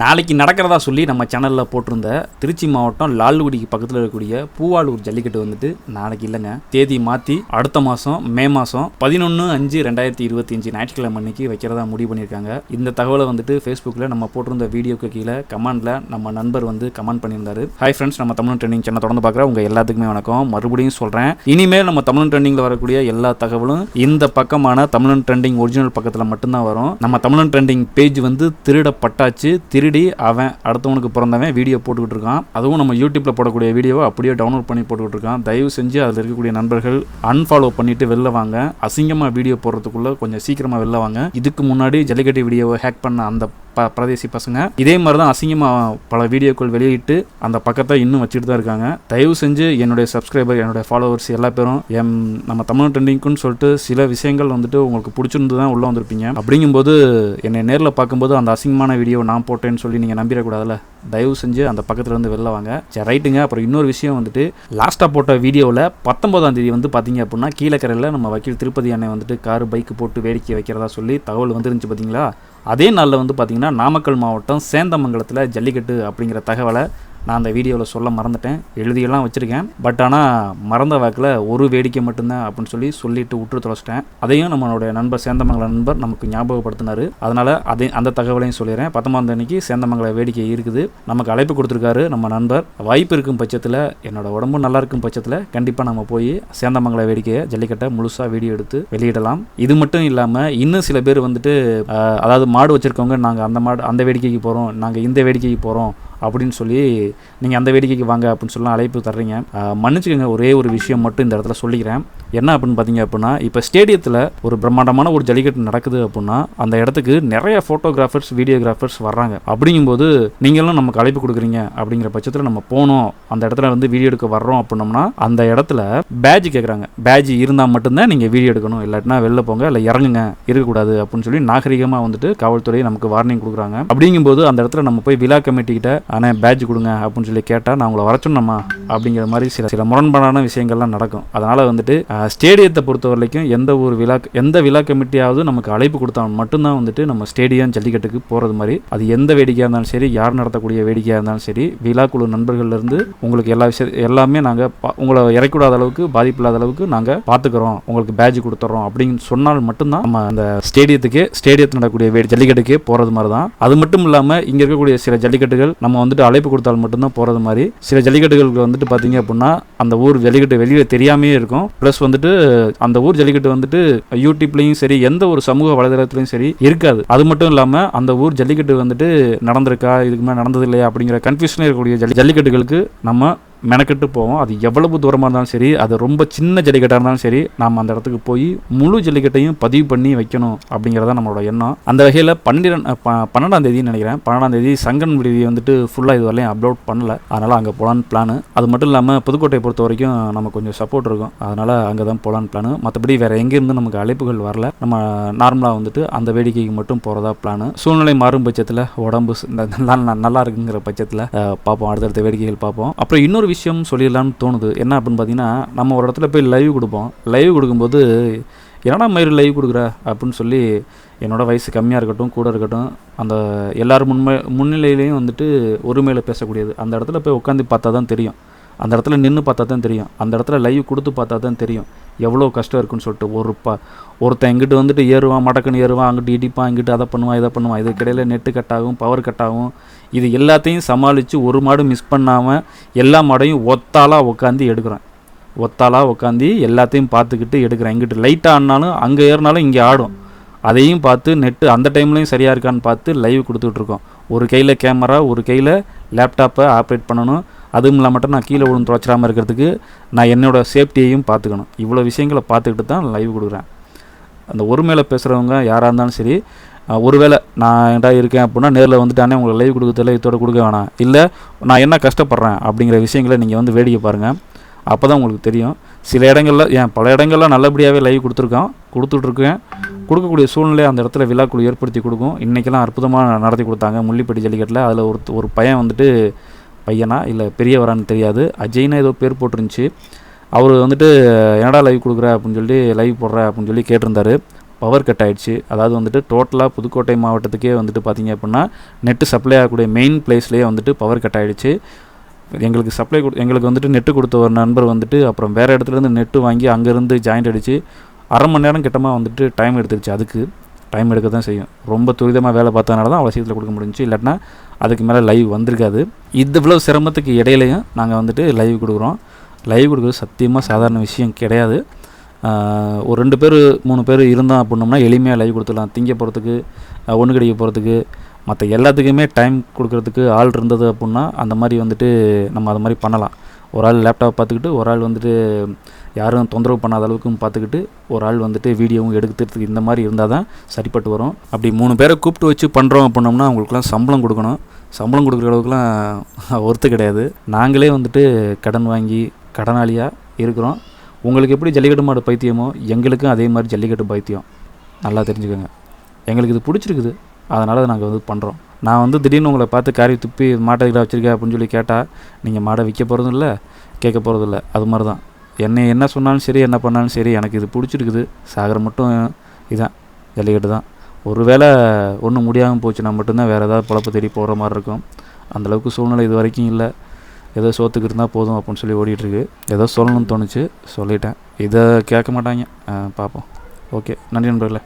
நாளைக்கு நடக்கிறதா சொல்லி நம்ம சேனலில் போட்டிருந்த திருச்சி மாவட்டம் லால்குடிக்கு பக்கத்தில் இருக்கக்கூடிய பூவாலூர் ஜல்லிக்கட்டு வந்துட்டு நாளைக்கு இல்லைங்க. தேதி மாற்றி அடுத்த மாதம் மே மாதம் பதினொன்று அஞ்சு ரெண்டாயிரத்தி இருபத்தி அஞ்சு ஞாயிற்றுக்கிழமை அன்னைக்கு வைக்கிறதா முடிவு பண்ணியிருக்காங்க. இந்த தகவலை வந்துட்டு ஃபேஸ்புக்கில் நம்ம போட்டிருந்த வீடியோக்கு கீழே கமெண்டில் நம்ம நண்பர் வந்து கமெண்ட் பண்ணியிருந்தாரு. ஹாய் ஃப்ரெண்ட்ஸ் நம்ம தமிழ் ட்ரெண்டிங் சேனல் தொடர்ந்து பார்க்குற உங்கள் எல்லாத்துக்குமே வணக்கம். மறுபடியும் சொல்கிறேன் இனிமேல் நம்ம தமிழ் ட்ரெண்டிங்கில் வரக்கூடிய எல்லா தகவலும் இந்த பக்கமான தமிழன் ட்ரெண்டிங் ஒரிஜினல் பக்கத்தில் மட்டும்தான் வரும். நம்ம தமிழன் ட்ரெண்டிங் பேஜ் வந்து திருடப்பட்டாச்சு திருடி அவன் அடுத்தவனுக்கு பிறந்தவன் வீடியோ போட்டுக்கிட்டு இருக்கான். அதுவும் நம்ம யூடியூப்பில் போடக்கூடிய வீடியோவை அப்படியே டவுன்லோட் பண்ணி போட்டுக்கிட்டு இருக்கான். தயவு செஞ்சு அதில் இருக்கக்கூடிய நண்பர்கள் அன்ஃபாலோ பண்ணிட்டு வெளில வாங்க. அசிங்கமாக வீடியோ போடுறதுக்குள்ளே கொஞ்சம் சீக்கிரமாக வெளில வாங்க. இதுக்கு முன்னாடி ஜல்லிக்கட்டு வீடியோவை ஹேக் பண்ண அந்த ப பிரதேசி பசங்க இதே மாதிரி தான் அசிங்கமாக பல வீடியோக்கள் வெளியிட்டு அந்த பக்கத்தை இன்னும் வச்சுட்டு தான் இருக்காங்க. தயவு செஞ்சு என்னுடைய சப்ஸ்கிரைபர் என்னுடைய ஃபாலோவர்ஸ் எல்லா பேரும் எம் நம்ம தமிழ் ட்ரெண்டிங்க்குன்னு சொல்லிட்டு சில விஷயங்கள் வந்துட்டு உங்களுக்கு பிடிச்சிருந்து தான் உள்ளே வந்திருப்பீங்க. அப்படிங்கும்போது என்னை நேரில் பார்க்கும்போது அந்த அசிங்கமான வீடியோ நான் போட்டேன்னு சொல்லி நீங்கள் நம்பிடக்கூடாதுல்ல. தயவு செஞ்சு அந்த பக்கத்தில் இருந்து வெளில வாங்க. சரி ரைட்டுங்க. அப்புறம் இன்னொரு விஷயம் வந்துட்டு லாஸ்ட்டாக போட்ட வீடியோவில் பத்தொன்பதாம் தேதி வந்து பார்த்தீங்க அப்படின்னா கீழக்கரையில் நம்ம வக்கீல் திருப்பதி அண்ணன் வந்துட்டு கார் பைக்கு போட்டு வேடிக்கை வைக்கிறதா சொல்லி தகவல் வந்துருந்துச்சு பார்த்தீங்களா அதே நாளில் வந்து பார்த்திங்கன்னா நாமக்கல் மாவட்டம் சேந்தமங்கலத்தில் ஜல்லிக்கட்டு அப்படிங்கிற தகவலை நான் அந்த வீடியோவில் சொல்ல மறந்துட்டேன். எழுதியெல்லாம் வச்சுருக்கேன். பட் ஆனால் மறந்த வாக்கில் ஒரு வேடிக்கை மட்டும்தான் அப்படின்னு சொல்லி சொல்லிட்டு விட்டு தொலைச்சிட்டேன். அதையும் நம்மளுடைய நண்பர் சேந்தமங்கல நண்பர் நமக்கு ஞாபகப்படுத்தினார். அதனால் அதை அந்த தகவலையும் சொல்லிடுறேன். பத்தொன்பதாம் அன்னைக்கு சேந்தமங்கல வேடிக்கை இருக்குது. நமக்கு அழைப்பு கொடுத்துருக்காரு நம்ம நண்பர். வாய்ப்பு இருக்கும் பட்சத்தில் என்னோட உடம்பு நல்லா இருக்கும் பட்சத்தில் கண்டிப்பாக நம்ம போய் சேந்தமங்கல வேடிக்கையை ஜல்லிக்கட்டை முழுசாக வீடியோ எடுத்து வெளியிடலாம். இது மட்டும் இல்லாமல் இன்னும் சில பேர் வந்துட்டு அதாவது மாடு வச்சுருக்கவங்க நாங்கள் அந்த மாடு அந்த வேடிக்கைக்கு போகிறோம் நாங்கள் இந்த வேடிக்கைக்கு போகிறோம் அப்படின்னு சொல்லி நீங்கள் அந்த வேடிக்கைக்கு வாங்க அப்படின்னு சொல்லலாம் அழைப்பு தர்றீங்க. மன்னிச்சுக்கோங்க ஒரே ஒரு விஷயம் மட்டும் இந்த இடத்துல சொல்லிக்கிறேன். என்ன அப்படின்னு பார்த்தீங்க அப்படின்னா இப்போ ஸ்டேடியத்தில் ஒரு பிரம்மாண்டமான ஒரு ஜல்லிக்கட்டு நடக்குது அப்படின்னா அந்த இடத்துக்கு நிறைய ஃபோட்டோகிராஃபர்ஸ் வீடியோகிராஃபர்ஸ் வர்றாங்க. அப்படிங்கும்போது நீங்களும் நமக்கு அழைப்பு கொடுக்குறீங்க அப்படிங்கிற பட்சத்தில் நம்ம போனோம். அந்த இடத்துல வந்து வீடியோ எடுக்க வர்றோம் அப்படின்னோம்னா அந்த இடத்துல பேஜ் கேட்குறாங்க பேஜ் இருந்தால் மட்டும்தான் நீங்கள் வீடியோ எடுக்கணும். இல்லாட்டினா வெளில போங்க இல்லை இறங்குங்க. இருக்கக்கூடாது அப்படின்னு சொல்லி நாகரிகமாக வந்துட்டு காவல்துறை நமக்கு வார்னிங் கொடுக்குறாங்க. அப்படிங்கும்போது அந்த இடத்துல நம்ம போய் விழா கமிட்டிக்கிட்ட ஆனால் பேட்ஜ் கொடுங்க அப்படின்னு சொல்லி கேட்டால் நான் உங்களை வர சொன்னோமா அப்படிங்கிற மாதிரி சில சில முரண்பாடான விஷயங்கள்லாம் நடக்கும். அதனால் வந்துட்டு ஸ்டேடியத்தை பொறுத்த வரைக்கும் எந்த ஒரு விழா எந்த விழா கமிட்டியாவது நமக்கு அழைப்பு கொடுத்தா மட்டும்தான் வந்துட்டு நம்ம ஸ்டேடியம் ஜல்லிக்கட்டுக்கு போகிறது மாதிரி. அது எந்த வேடிக்கையாக இருந்தாலும் சரி யார் நடத்தக்கூடிய வேடிக்கையாக இருந்தாலும் சரி விழா குழு இருந்து உங்களுக்கு எல்லா விஷயம் எல்லாமே நாங்கள் உங்களை இறக்கூடாத அளவுக்கு பாதிப்பு இல்லாத அளவுக்கு நாங்கள் பார்த்துக்குறோம். உங்களுக்கு பேட்ஜ் கொடுத்துட்றோம் அப்படின்னு சொன்னால் மட்டும்தான் நம்ம அந்த ஸ்டேடியத்துக்கே ஸ்டேடியத்தில் நடக்கக்கூடிய ஜல்லிக்கட்டுக்கே போகிறது மாதிரி தான் அது மட்டும் இல்லாமல் இங்கே இருக்கக்கூடிய சில ஜல்லிக்கட்டுகள் நம்ம வந்துட்டு அழைப்பு கொடுத்தால் மட்டும்தான் போகிறது மாதிரி. சில ஜல்லிக்கட்டுகளுக்கு வந்துட்டு பார்த்தீங்க அப்படின்னா அந்த ஊர் ஜல்லிக்கட்டு வெளியில் தெரியாமே இருக்கும். ப்ளஸ் வந்துட்டு அந்த ஊர் ஜல்லிக்கட்டு வந்துட்டு யூடியூப்லேயும் சரி எந்த ஒரு சமூக வலைதளத்துலையும் சரி இருக்காது. அது மட்டும் இல்லாமல் அந்த ஊர் ஜல்லிக்கட்டு வந்துட்டு நடந்திருக்கா இதுக்கு மேலே நடந்தது இல்லையா அப்படிங்கிற கன்ஃபியூஷனே இருக்கக்கூடிய ஜல்லி ஜல்லிக்கட்டுகளுக்கு நம்ம மெனக்கெட்டு போவோம். அது எவ்வளவு தூரமாக இருந்தாலும் சரி அது ரொம்ப சின்ன ஜல்லிக்கட்டாக இருந்தாலும் சரி நாம் அந்த இடத்துக்கு போய் முழு ஜல்லிக்கட்டையும் பதிவு பண்ணி வைக்கணும் அப்படிங்கிறதா நம்மளோட எண்ணம். அந்த வகையில் பன்னிரெண்டு பன்னெண்டாம் தேதின்னு நினைக்கிறேன். பன்னெண்டாம் தேதி சங்கன் விடுதி வந்துட்டு ஃபுல்லாக இது வரையும் அப்லோட் பண்ணல. அதனால் அங்கே போகலான்னு பிளானு அது மட்டும் இல்லாமல் புதுக்கோட்டையை பொறுத்த வரைக்கும் நமக்கு கொஞ்சம் சப்போர்ட் இருக்கும். அதனால் அங்கே தான் போகலான்னு பிளானு மற்றபடி வேறு எங்கேருந்து நமக்கு அழைப்புகள் வரல. நம்ம நார்மலாக வந்துட்டு அந்த வேடிக்கைக்கு மட்டும் போகிறதா பிளானு சூழ்நிலை மாறும் பட்சத்தில் உடம்பு ந- நல்லா நல்லா இருக்குங்கிற பட்சத்தில் பார்ப்போம். அடுத்தடுத்த வேடிக்கைகள் பார்ப்போம். அப்புறம் இன்னொரு விஷயம் சொல்லிடலாம்னு தோணுது. என்ன அப்படின்னு பார்த்தீங்கன்னா நம்ம ஒரு இடத்துல போய் லைவ் கொடுப்போம். லைவ் கொடுக்கும்போது என்னடா மயிறு லைவ் கொடுக்குற? அப்படின்னு சொல்லி என்னோடய வயசு கம்மியாக இருக்கட்டும் கூட இருக்கட்டும் அந்த எல்லோரும் முன்மை முன்னிலையிலையும் வந்துட்டு ஒருமையில் பேசக்கூடியது. அந்த இடத்துல போய் உட்காந்து பார்த்தா தான் தெரியும். அந்த இடத்துல நின்று பார்த்தா தான் தெரியும். அந்த இடத்துல லைவ் கொடுத்து பார்த்தா தான் தெரியும். எவ்வளோ கஷ்டம் இருக்குன்னு சொல்லிட்டு ஒரு ப ஒருத்தன் இங்கிட்டு வந்துட்டு ஏறுவான் மடக்குன்னு ஏறுவான் அங்கிட்டு இடிப்பான் இங்கிட்டு அதை பண்ணுவான் இதை பண்ணுவான். இதுக்கிடையில் நெட்டு கட் ஆகும் பவர் கட் ஆகும். இது எல்லாத்தையும் சமாளித்து ஒரு மாடு மிஸ் பண்ணாமல் எல்லா மாடையும் ஒத்தாலாக உட்காந்து எடுக்கிறேன். ஒத்தாலாக உட்காந்து எல்லாத்தையும் பார்த்துக்கிட்டு எடுக்கிறேன். இங்கிட்டு லைட்டாக ஆடினாலும் அங்கே ஏறினாலும் இங்கே ஆடும். அதையும் பார்த்து நெட்டு அந்த டைம்லையும் சரியாக இருக்கான்னு பார்த்து லைவ் கொடுத்துட்ருக்கோம் ஒரு கையில் கேமரா ஒரு கையில் லேப்டாப்பை ஆப்ரேட் பண்ணணும். அதுவும் இல்லாமட்டும் நான் கீழே விழுந்து தொலைச்சிடாமல் இருக்கிறதுக்கு நான் என்னோட சேஃப்டியையும் பார்த்துக்கணும். இவ்வளோ விஷயங்களை பார்த்துக்கிட்டு தான் லைவ் கொடுக்குறேன். அந்த ஒருமையில் பேசுகிறவங்க யாராக இருந்தாலும் சரி ஒருவேளை நான் என்கிட்ட இருக்கேன் அப்படின்னா நேரில் வந்துட்டானே உங்களுக்கு லைவ் கொடுக்கறதில்ல இதோட கொடுக்க வேணாம். இல்லை நான் என்ன கஷ்டப்படுறேன் அப்படிங்கிற விஷயங்களை நீங்கள் வந்து வேடிக்கை பாருங்கள் அப்போ தான் உங்களுக்கு தெரியும். சில இடங்களில் ஏன் பல இடங்களில் நல்லபடியாகவே லைவ் கொடுத்துருக்கோம் கொடுத்துட்ருக்கேன். கொடுக்கக்கூடிய சூழ்நிலை அந்த இடத்துல விழாக்குழு ஏற்படுத்தி கொடுக்கும். இன்றைக்கெல்லாம் அற்புதமாக நடத்தி கொடுத்தாங்க முள்ளிப்பட்டி ஜல்லிக்கட்டில். அதில் ஒரு ஒரு பையன் வந்துட்டு பையனா இல்லை பெரியவரான்னு தெரியாது. அஜய்னா ஏதோ பேர் போட்டிருந்துச்சு. அவர் வந்துட்டு என்னடா லைவ் கொடுக்குற? அப்படின்னு சொல்லி லைவ் போடுற அப்படின்னு சொல்லி கேட்டிருந்தாரு. பவர் கட் ஆகிடுச்சு அதாவது வந்துட்டு டோட்டலாக புதுக்கோட்டை மாவட்டத்துக்கே வந்துட்டு பார்த்தீங்க அப்படின்னா நெட்டு சப்ளை ஆகக்கூடிய மெயின் பிளேஸ்லேயே வந்துட்டு பவர் கட் ஆகிடுச்சு எங்களுக்கு சப்ளை கொடு எங்களுக்கு வந்துட்டு நெட்டு கொடுத்த ஒரு நண்பர் வந்துட்டு அப்புறம் வேறு இடத்துலேருந்து நெட்டு வாங்கி அங்கேருந்து ஜாயிண்ட் அடித்து அரை மணி நேரம் கிட்டமாக வந்துட்டு டைம் எடுத்துருச்சு. அதுக்கு டைம் எடுக்க தான் செய்யும். ரொம்ப துரிதமாக வேலை பார்த்ததுனால தான் அவ்வளோ சீக்கிரத்தில் கொடுக்க முடிஞ்சு இல்லாட்டினா அதுக்கு மேலே லைவ் வந்திருக்காது. இது இவ்வளோ சிரமத்துக்கு இடையிலையும் நாங்கள் வந்துட்டு லைவ் கொடுக்குறோம். லைவ் கொடுக்குறது சத்தியமாக சாதாரண விஷயம் கிடையாது. ஒரு ரெண்டு பேர் மூணு பேர் இருந்தோம் அப்படின்னோம்னா எளிமையாக லைவ் கொடுத்துடலாம். திங்க போகிறதுக்கு ஒன்று கிடைக்க போகிறதுக்கு மற்ற எல்லாத்துக்குமே டைம் கொடுக்குறதுக்கு ஆள் இருந்தது அப்படின்னா அந்த மாதிரி வந்துட்டு நம்ம அது மாதிரி பண்ணலாம். ஒரு ஆள் லேப்டாப் பார்த்துக்கிட்டு ஒரு ஆள் வந்துட்டு யாரும் தொந்தரவு பண்ணாத அளவுக்கும் பார்த்துக்கிட்டு ஒரு ஆள் வந்துட்டு வீடியோவும் எடுக்கிறதுக்கு இந்த மாதிரி இருந்தால் தான் சரிப்பட்டு வரும். அப்படி மூணு பேரை கூப்பிட்டு வச்சு பண்ணுறோம் அப்படின்னோம்னா அவங்களுக்குலாம் சம்பளம் கொடுக்கணும். சம்பளம் கொடுக்குற அளவுக்குலாம் ஒர்த்து கிடையாது. நாங்களே வந்துட்டு கடன் வாங்கி கடனாளியாக இருக்கிறோம். உங்களுக்கு எப்படி ஜல்லிக்கட்டு மாடு பைத்தியமோ எங்களுக்கும் அதே மாதிரி ஜல்லிக்கட்டு பைத்தியம். நல்லா தெரிஞ்சுக்கோங்க. எங்களுக்கு இது பிடிச்சிருக்குது. அதனால் நாங்கள் வந்து பண்ணுறோம். நான் வந்து திடீர்னு உங்களை பார்த்து காரி துப்பி மாட்டை வச்சுருக்கேன் அப்படின்னு சொல்லி கேட்டால் நீங்கள் மாடை விற்க போகிறதும் இல்லை கேட்க போகிறதில்ல அது மாதிரி தான். என்னை என்ன சொன்னாலும் சரி என்ன பண்ணாலும் சரி எனக்கு இது பிடிச்சிருக்குது. சாகரம் மட்டும் இதான் ஜல்லிக்கட்டு தான். ஒருவேளை ஒன்றும் முடியாமல் போச்சுன்னா மட்டும்தான் வேறு ஏதாவது பொழப்பு தேடி போகிற மாதிரி இருக்கும். அந்தளவுக்கு சூழ்நிலை இது வரைக்கும் இல்லை. ஏதோ சோத்துக்கு இருந்தால் போதும் அப்படின்னு சொல்லி ஓடிட்டுருக்கு. ஏதோ சொல்லணும்னு தோணுச்சு சொல்லிட்டேன். இதை கேட்க மாட்டாங்க. பார்ப்போம். ஓகே நன்றி நண்பர்களே.